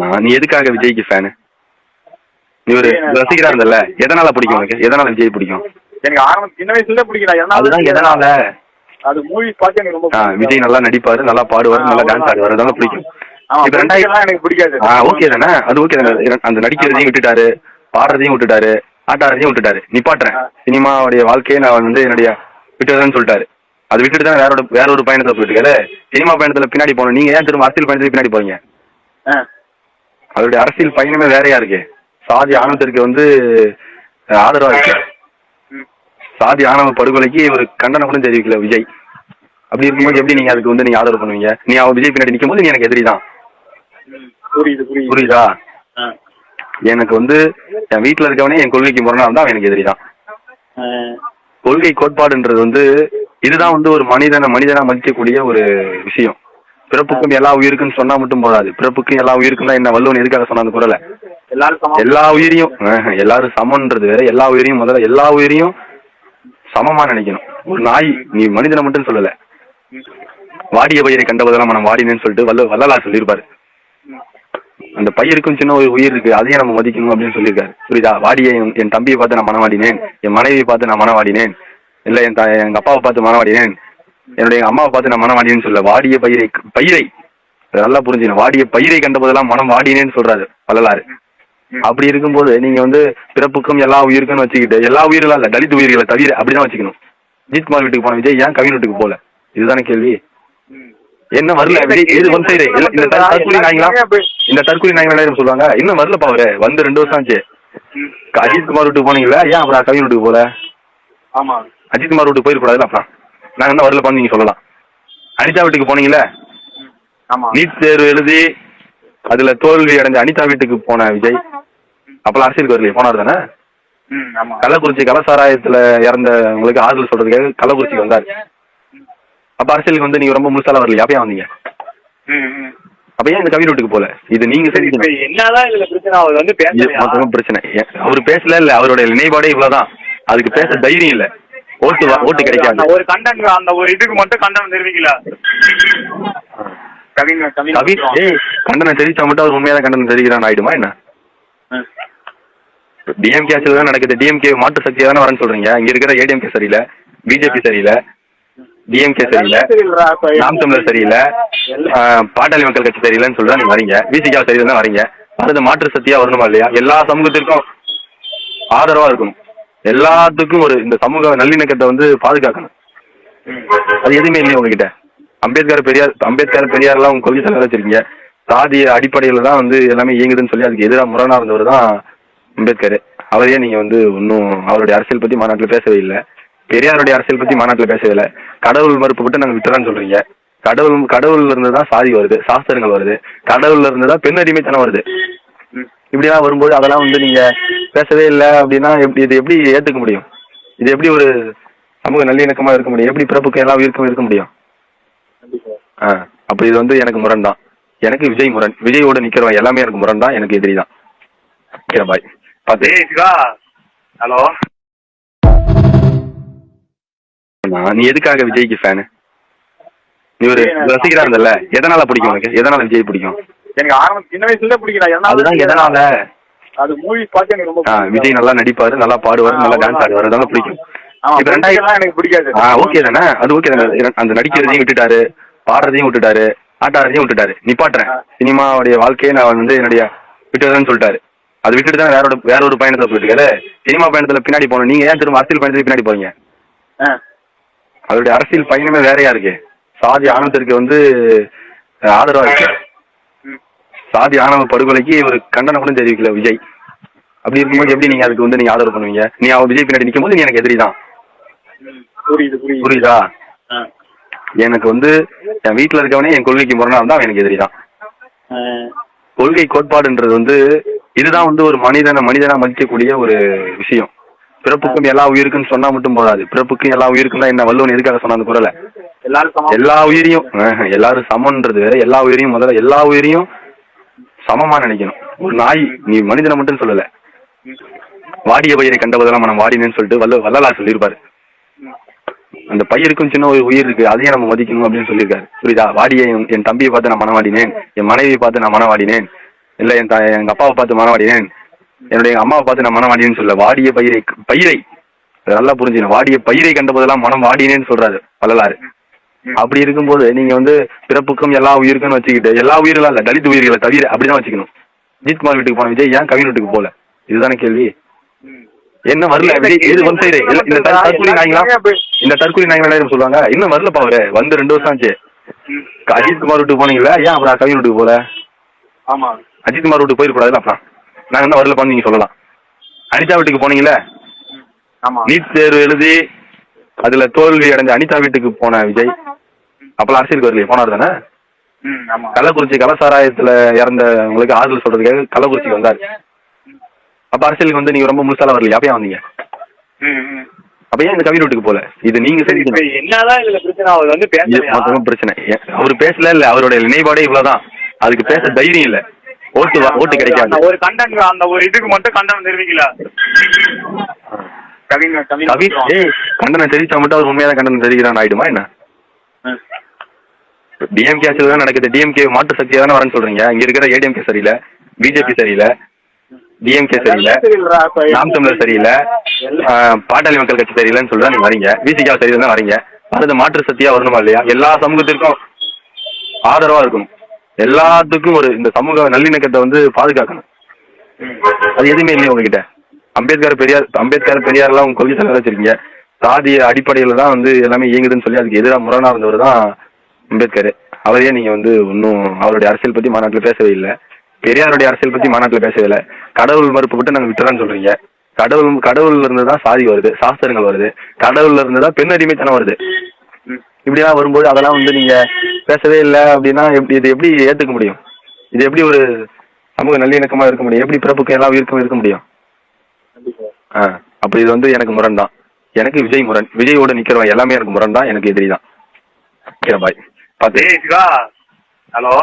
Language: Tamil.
நான் நீ எதுக்காக விஜய்க்கு ஃபேனு நீ ஒரு ரசிகரா இருந்தல்ல? எதனால பிடிக்கும் உனக்கு? எதனால விஜய் பிடிக்கும்? எனக்கு ஆரம்பம் சின்ன வயசுல பிடிக்கல. அதுதான் எதனால? அது மூவி பார்த்து எனக்கு ரொம்ப விஜய் நல்லா நடிப்பாரு நல்லா பாடுவாரு நல்லா டான்ஸ் ஆடுவாரு அதனால பிடிக்கும். இப்ப ரெண்டாயிரம் எனக்கு பிடிக்காது. ஓகே தானே? அது ஓகே தானே? அந்த நடிக்கிறதையும் விட்டுட்டாரு பாடுறதையும் விட்டுட்டாரு ஆட்டாடுறதையும் விட்டுட்டாரு. நிப்பாட்டுறேன். சினிமாவுடைய வாழ்க்கையை நான் வந்து என்னுடைய விட்டுறேன்னு சொல்லிட்டாரு. அது விட்டுட்டு தான் வேற ஒரு வேற ஒரு பயணத்தை போயிட்டு சினிமா பயணத்துல பின்னாடி போகணும். நீங்க ஏன் திரும்ப அரசியல் பயணத்துக்கு பின்னாடி போறீங்க? ஆ. அவருடைய அரசியல் பயணமே வேறையா இருக்கு சாதி ஆணவத்திற்கு வந்து ஆதரவா இருக்கு. சாதி ஆணவ படுகொலைக்கு ஒரு கண்டனம் கூட தெரிவிக்கல விஜய் அப்படி இருக்கும்போது எப்படி நீங்க அதுக்கு வந்து நீங்க ஆதரவு பண்ணுவீங்க நீ அவன் விஜய் பின்னாடி நிற்கும் போது நீ எனக்கு எதிரி தான். புரியுது. எனக்கு வந்து என் வீட்டுல இருக்கவனே என் கொள்கைக்கு முரணா இருந்தா அவன் எனக்கு எதிரி தான். கொள்கை கோட்பாடுன்றது வந்து இதுதான் வந்து ஒரு மனிதனை மனிதனா மதிக்கக்கூடிய ஒரு விஷயம் பிறப்புக்கும் எல்லா உயிருக்குன்னு சொன்னா மட்டும் போதாது. பிறப்புக்கும் எல்லா உயிருக்கும் தான் என்ன? வள்ளுவன் எதுக்காக சொன்ன அந்த குரலை எல்லா உயிரையும் எல்லாரும் சமன்றது வேற. எல்லா உயிரையும் முதல்ல எல்லா உயிரையும் சமமா நினைக்கணும். ஒரு நாய் நீ மனிதனை மட்டும் சொல்லல. வாடிய பயிரை கண்டபோதெல்லாம் மனம் வாடினேன்னு சொல்லிட்டு வல்ல வள்ளலார் சொல்லியிருப்பாரு. அந்த பயிருக்கும் சின்ன ஒரு உயிர் இருக்கு. அதையும் நம்ம மதிக்கணும் அப்படின்னு சொல்லியிருக்காரு. புரியுதா? வாடிய என் தம்பியை பார்த்து நான் மனவாடினேன். என் மனைவியை பார்த்து நான் மனவாடினேன். இல்ல என் எங்க அப்பாவை பார்த்து மனவாடினேன். என்னுடைய அம்மாவை பார்த்து நான் மனவாடினேன்னு சொல்ல வாடிய பயிரை பயிரை. நல்லா புரிஞ்சுக்கணும். வாடிய பயிரை கண்டபோதெல்லாம் மனம் வாடினேன்னு சொல்றாரு வள்ளலாறு அப்படி இருக்கும்போது நீங்க வந்து பிறப்புக்கும் எல்லா உயிருக்கும் வச்சுக்கிட்டு எல்லா உயிரெல்லாம் இல்ல தலித் உயிர்களை தவிர அப்படிதான் வச்சுக்கணும். ஜித்குமார் வீட்டுக்கு போன விஜய் ஏன் கவின் வீட்டுக்கு போல? இதுதானே கேள்வி. என்ன வரல? இது ஒன் சைடு இந்த தற்- தற்கொலை நாய்ங்களா? இந்த தற்கொலை நாய்ங்களா சொல்லுவாங்க. இன்னும் வரலப்பா அவரு. வந்து ரெண்டு வருஷம் ஆச்சு. ம். அஜித்குமார் வீட்டுக்கு போனீங்களா? ஏன் அப்புறம் கவின் வீட்டுக்கு போல? ஆமா. அஜித்குமார் வீட்டுக்கு போயிருக்கூடாதுல அப்புறம் நாங்க என்ன வரலப்பான்னு நீங்க சொல்லலாம். அனிதா வீட்டுக்கு போனீங்களே ஆமா. நீட் தேர்வு எழுதி அதுல தோல்வி அடைஞ்ச அனிதா வீட்டுக்கு போன விஜய். அப்பெல்லாம் அரசியலுக்கு வரலையே போனார் தானே? கள்ளக்குறிச்சி கலசாராயத்துல இறந்தவங்களுக்கு ஆறுதல் சொல்றதுக்காக கள்ளக்குறிச்சிக்கு வந்தாரு. அப்ப அரசியலுக்கு வந்து நீங்க ரொம்ப முழுசால வரலையா? அப்ப ஏன் வந்தீங்க? அப்ப ஏன் இந்த கவின் வீட்டுக்கு போல? இது நீங்க என்னதான் இதுல பிரச்சனை? அவர் வந்து பிரச்சனை. அவரு பேசல இல்ல அவருடைய நினைவாடே இவ்வளவுதான். அதுக்கு பேச தைரியம் இல்ல. ஓட்டு ஓட்டு கிடைக்காது. ஒரு கண்டென்ட் அந்த ஒரு இதுக்கு மட்டும் கண்டனம் தெரிவிக்கல. கண்டனம் தெரிவிச்சா மட்டும் அவர் உண்மையான கண்டனம் தெரிவிக்கிறான் ஆயிடுமா என்ன. டிஎம்கே ஆட்சியில் தான் நடக்குது. டிஎம்கே மாற்று சக்தியா தானே வரேன்னு சொல்றீங்க. இங்க இருக்கிற ஏடிஎம்கே சரியில்லை பிஜேபி சரியில்லை டிஎம்கே சரியில்லை நாம் தமிழர் சரியில்லை பாட்டாளி மக்கள் கட்சி சரியில்லைன்னு சொல்லிட்டு நீங்க வரீங்க. விசிகா சரியில்லை தான் வரீங்க. அடுத்த மாற்று சக்தியா வரணுமா இல்லையா? எல்லா சமூகத்திற்கும் ஆதரவா இருக்கணும். எல்லாத்துக்கும் ஒரு இந்த சமூக நல்லிணக்கத்தை வந்து பாதுகாக்கணும். அது எதுவுமே இல்லையா உங்ககிட்ட. அம்பேத்கர் பெரியார் அம்பேத்கர் பெரியார்லாம் உங்க கொள்கை தலைவர் வச்சிருக்கீங்க. சாதிய அடிப்படையில தான் வந்து எல்லாமே இயங்குதுன்னு சொல்லி அதுக்கு எதிராக முரணா இருந்தவர் தான் அம்பேத்கர். அவரையே நீங்க வந்து இன்னும் அவருடைய அரசியல் பத்தி மாநாட்டில் பேசவே இல்லை. பெரியாருடைய அரசியல் பத்தி மாநாட்டில் பேசவே இல்லை. கடவுள் மறுப்பு மட்டும் நாங்கள் விட்டுறான்னு சொல்றீங்க. கடவுள் கடவுள்ல இருந்து தான் சாதி வருது சாஸ்திரங்கள் வருது. கடவுள்ல இருந்து தான் பெண் அடிமைத்தனம் வருது. இப்படிலாம் வரும்போது அதெல்லாம் வந்து நீங்க பேசவே இல்லை அப்படின்னா எப்படி இது எப்படி ஏத்துக்க முடியும்? இது எப்படி ஒரு சமூக நல்லிணக்கமா இருக்க முடியும்? எப்படி பிறப்புக்கு எல்லா உயிருக்கும் இருக்க முடியும்? ஆ அப்ப இது வந்து எனக்கு முரண் தான் எனக்கு விஜய் முரண் விஜயோட நிக்கிறவன் எல்லாமே எனக்கு முரண் தான் எனக்கு எதிரி தான். ஓகே பாய் பார்த்து ஹலோ. நீ எதுக்காக விஜய்க்கு ஃபேனு நீ ஒரு ரசிகரா இருந்தல்ல? எதனால பிடிக்கும் உனக்கு? எதனால விஜய் பிடிக்கும்? எனக்கு ஆரம்பம் சின்ன வயசுல பிடிக்கல. அதுதான் எதனால? அது மூவி பார்த்து எனக்கு ரொம்ப விஜய் நல்லா நடிப்பாரு நல்லா பாடுவாரு நல்லா டான்ஸ் ஆடுவாரு அதனால பிடிக்கும். இப்ப ரெண்டாயிரம் எனக்கு பிடிக்காது. ஓகே தானே? அது ஓகே தானே? அந்த நடிக்கிறதையும் விட்டுட்டாரு பாடுறதையும் விட்டுட்டாரு ஆட்டாடுறதையும் விட்டுட்டாரு. நிப்பாட்டுறேன். சினிமாவுடைய வாழ்க்கையை நான் வந்து என்னுடைய விட்டுறேன்னு சொல்லிட்டாரு. அது விட்டுட்டு தான் வேற ஒரு வேற ஒரு பயணத்தை போயிட்டு சினிமா பயணத்துல பின்னாடி போகணும். நீங்க ஏன் திரும்ப அரசியல் பயணத்துக்கு பின்னாடி போறீங்க. அவருடைய அரசியல் பயணமே வேறையா இருக்கு. சாதி ஆணவத்திற்கு வந்து ஆதரவா இருக்கு. சாதி ஆணவ படுகொலைக்கு ஒரு கண்டனம் கூட தெரிவிக்கல விஜய். அப்படி இருக்கும்போது எப்படி நீங்க அதுக்கு வந்து நீங்க ஆதரவு பண்ணுவீங்க? நீ அவன் விஜய் பின்னாடி நிற்கும் போது நீ எனக்கு எதிரி தான். புரியுது. எனக்கு வந்து என் வீட்டுல இருக்கவனே என் கொள்கைக்கு முரணா இருந்தா அவன் எனக்கு எதிரி தான். கொள்கை கோட்பாடுன்றது வந்து இதுதான் வந்து ஒரு மனிதனை மனிதனா மதிக்கக்கூடிய ஒரு விஷயம். பிறப்புக்கும் எல்லா உயிருக்கும் சொன்னா மட்டும் போதாது. பிறப்புக்கும் எல்லா உயிருக்கும் தான் என்ன வள்ளுவன் எதுக்காக சொன்ன அந்த குரலை எல்லாரும் சமம். எல்லா உயிரையும் எல்லாரும் சமன்றது வேற. எல்லா உயிரையும் முதல்ல எல்லா உயிரையும் சமமா நினைக்கணும். ஒரு நாய் நீ மனிதனை மட்டும் சொல்லல. வாடிய பயிரை கண்டபோதெல்லாம் மனம் வாடினேன்னு சொல்லிட்டு வல்ல வல்லலா சொல்லியிருப்பாரு. அந்த பையருக்கும் சின்ன ஒரு உயிர் இருக்கு அதையும் நம்ம மதிக்கணும் அப்படின்னு சொல்லியிருக்காரு. புரியுதா? வாடிய என் தம்பியை பார்த்து நான் மனவாடினேன் என் மனைவியை பார்த்து நான் மனவாடினேன் இல்ல என் தா- எங்க அப்பாவை பார்த்து மனவாடினேன் என்னுடைய எங்க அம்மாவை பார்த்து நான் மனவாடினேன்னு சொல்ல வாடிய பயிரை பயிரை நல்லா புரிஞ்சுக்கணும். வாடிய பயிரை கண்டபோதெல்லாம் மனம் வாடினேன்னு சொல்றாரு வள்ளலாறு அப்படி இருக்கும்போது நீங்க வந்து பிறப்புக்கும் எல்லா உயிருக்கும் வச்சுக்கிட்டு எல்லா உயிர்களும் இல்ல தலித் உயிர்களை தவிர அப்படிதான் வச்சுக்கணும். அஜித்குமார் வீட்டுக்கு போன விஜய் ஏன் கவின் வீட்டுக்கு போல? இதுதானே கேள்வி. என்ன வரல? ஒன் சைடு இந்த தற்- தற்கொலை நாய்ங்களா? இந்த தற்கொலை நாய்ங்களா சொல்லுவாங்க? இன்னும் வரலப்பா அவரு? வந்து ரெண்டு வருஷம் ஆச்சு. அஜித்குமார் வீட்டுக்கு போனீங்களா? ஏன் அப்புறம் கவின் வீட்டுக்கு போல? ஆமா. அஜித்குமார் வீட்டுக்கு போயிருக்கூடாதுல அப்புறம் நாங்க என்ன வரலப்பான்னு நீங்க சொல்லலாம். அனிதா வீட்டுக்கு போனீங்களே? நீட் தேர்வு எழுதி அதுல தோல்வி அடைஞ்ச அனிதா வீட்டுக்கு போன விஜய். அப்பெல்லாம் அரசியலுக்கு வரலையே போனார் தானே? கள்ளக்குறிச்சி கள்ளசாராயத்துல இறந்த உங்களுக்கு ஆறுதல் சொல்றதுக்காக கள்ளக்குறிச்சிக்கு வந்தார். அப்ப அரசியலுக்கு வந்து நீங்க ரொம்ப முழுசால வரலையா? அப்ப ஏன் வந்தீங்க? அப்ப ஏன் இந்த கவின் வீட்டுக்கு போல? இது நீங்க சரி என்னதான் இதுல பிரச்சனை? அவர் வந்து மொத்தமா பிரச்சனை. அவர் பேசல இல்ல அவருடைய நினைவாடே இவ்வளவுதான். அதுக்கு பேச தைரியம் இல்ல. ஓட்டு ஓட்டு கிடைக்காது. ஒரு கண்டென்ட் அந்த ஒரு இதுக்கு மட்டும் கண்டனம் தெரிவிக்கல கவின் கவி கண்டனம் தெரிவிச்சா மட்டும் அவர் உண்மையான கண்டனம் தெரிவிக்கிறான் ஆயிடுமா என்ன. டிஎம்கே ஆட்சியில் தான் நடக்குது. டிஎம்கே மாற்று சக்தியா தானே வரேன்னு சொல்றீங்க. இங்க இருக்கிற ஏடிஎம்கே சரியில்லை. பிஜேபி சரியில்லை. டிஎம்கே சரியில்லை. நாம் தமிழர் சரியில்லை. பாட்டாளி மக்கள் கட்சி சரியில்லைன்னு சொல்லி நீங்க வரீங்க. விசிகா சரியில்லை தான் வரீங்க. அது மாற்று சக்தியா வரணுமா இல்லையா? எல்லா சமூகத்திற்கும் ஆதரவா இருக்கணும். எல்லாத்துக்கும் ஒரு இந்த சமூக நல்லிணக்கத்தை வந்து பாதுகாக்கணும். அது எதுவுமே இல்லையா உங்ககிட்ட. அம்பேத்கர் பெரியார் அம்பேத்கர் பெரியார்லாம் உங்க கொள்கை தலைவர் வச்சிருக்கீங்க. சாதிய அடிப்படையில தான் வந்து எல்லாமே இயங்குதுன்னு சொல்லி அதுக்கு எதிராக முரணா இருந்தவர் தான் அம்பேத்கர். அவரையே நீங்க வந்து ஒன்றும் அவருடைய அரசியல் பத்தி மாநாட்டில் பேசவே இல்லை. பெரியாருடைய அரசியல் பத்தி மாநாட்டில் பேசவே இல்லை. கடவுள் மறுப்பு விட்டு நாங்கள் விட்டுறோம்னு சொல்றீங்க. கடவுள் கடவுள்ல இருந்து தான் சாதி வருது சாஸ்திரங்கள் வருது. கடவுள்ல இருந்து தான் பெண் அடிமைத்தனம் வருது. இப்படிலாம் வரும்போது அதெல்லாம் வந்து நீங்க பேசவே இல்லை அப்படின்னா எப்படி இது எப்படி ஏத்துக்க முடியும்? இது எப்படி ஒரு சமூக நல்லிணக்கமா இருக்க முடியும்? எப்படி பிறப்புக்கும் எல்லா உயிருக்கும் இருக்க முடியும்? ஆ அப்படி இது வந்து எனக்கு முரண் தான். எனக்கு விஜய் முரண் விஜயோட நிக்கிறவன் எல்லாமே எனக்கு முரண் தான் எனக்கு எதிரி தான். பாய் பார்த்து ஹலோ